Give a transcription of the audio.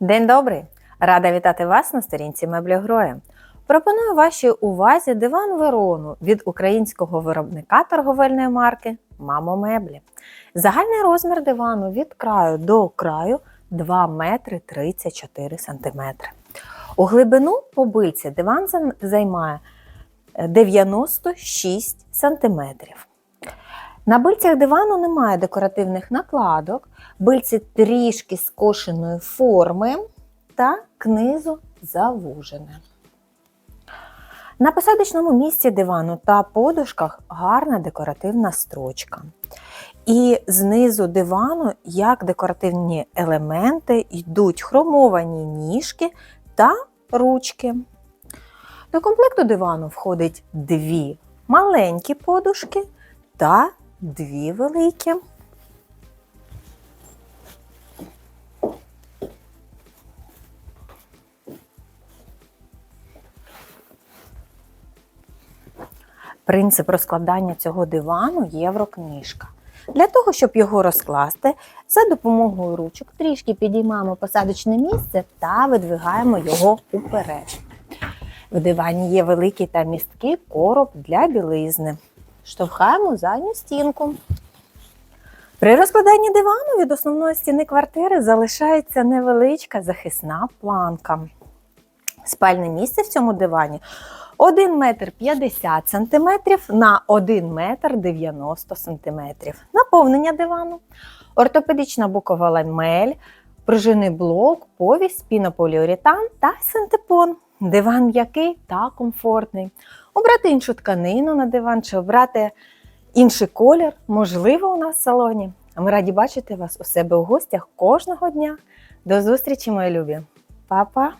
День добрий! Рада вітати вас на сторінці меблі Гроя. Пропоную вашій увазі диван Верону від українського виробника торговельної марки Мамо Меблі. Загальний розмір дивану від краю до краю 2 метри 34 сантиметри. У глибину по бильці диван займає е, 96 сантиметрів. На бильцях дивану немає декоративних накладок, бильці трішки скошеної форми та книзу завужене. На посадочному місці дивану та подушках гарна декоративна строчка. І знизу дивану, як декоративні елементи, йдуть хромовані ніжки та ручки. До комплекту дивану входить дві маленькі подушки та дві великі. Принцип розкладання цього дивану єврокнижка. Для того, щоб його розкласти, за допомогою ручок трішки підіймаємо посадочне місце та видвигаємо його уперед. В дивані є великий та місткий короб для білизни. Штовхаємо задню стінку. При розкладанні дивану від основної стіни квартири залишається невеличка захисна планка. Спальне місце в цьому дивані 1 метр 50 см на 1 метр 90 см. Наповнення дивану, ортопедична бокова ламель, пружинний блок, повість, пінополіуретан та синтепон. Диван м'який та комфортний. Обрати іншу тканину на диван чи обрати інший колір можливо у нас в салоні. А ми раді бачити вас у себе у гостях кожного дня. До зустрічі, мої любі! Па-па!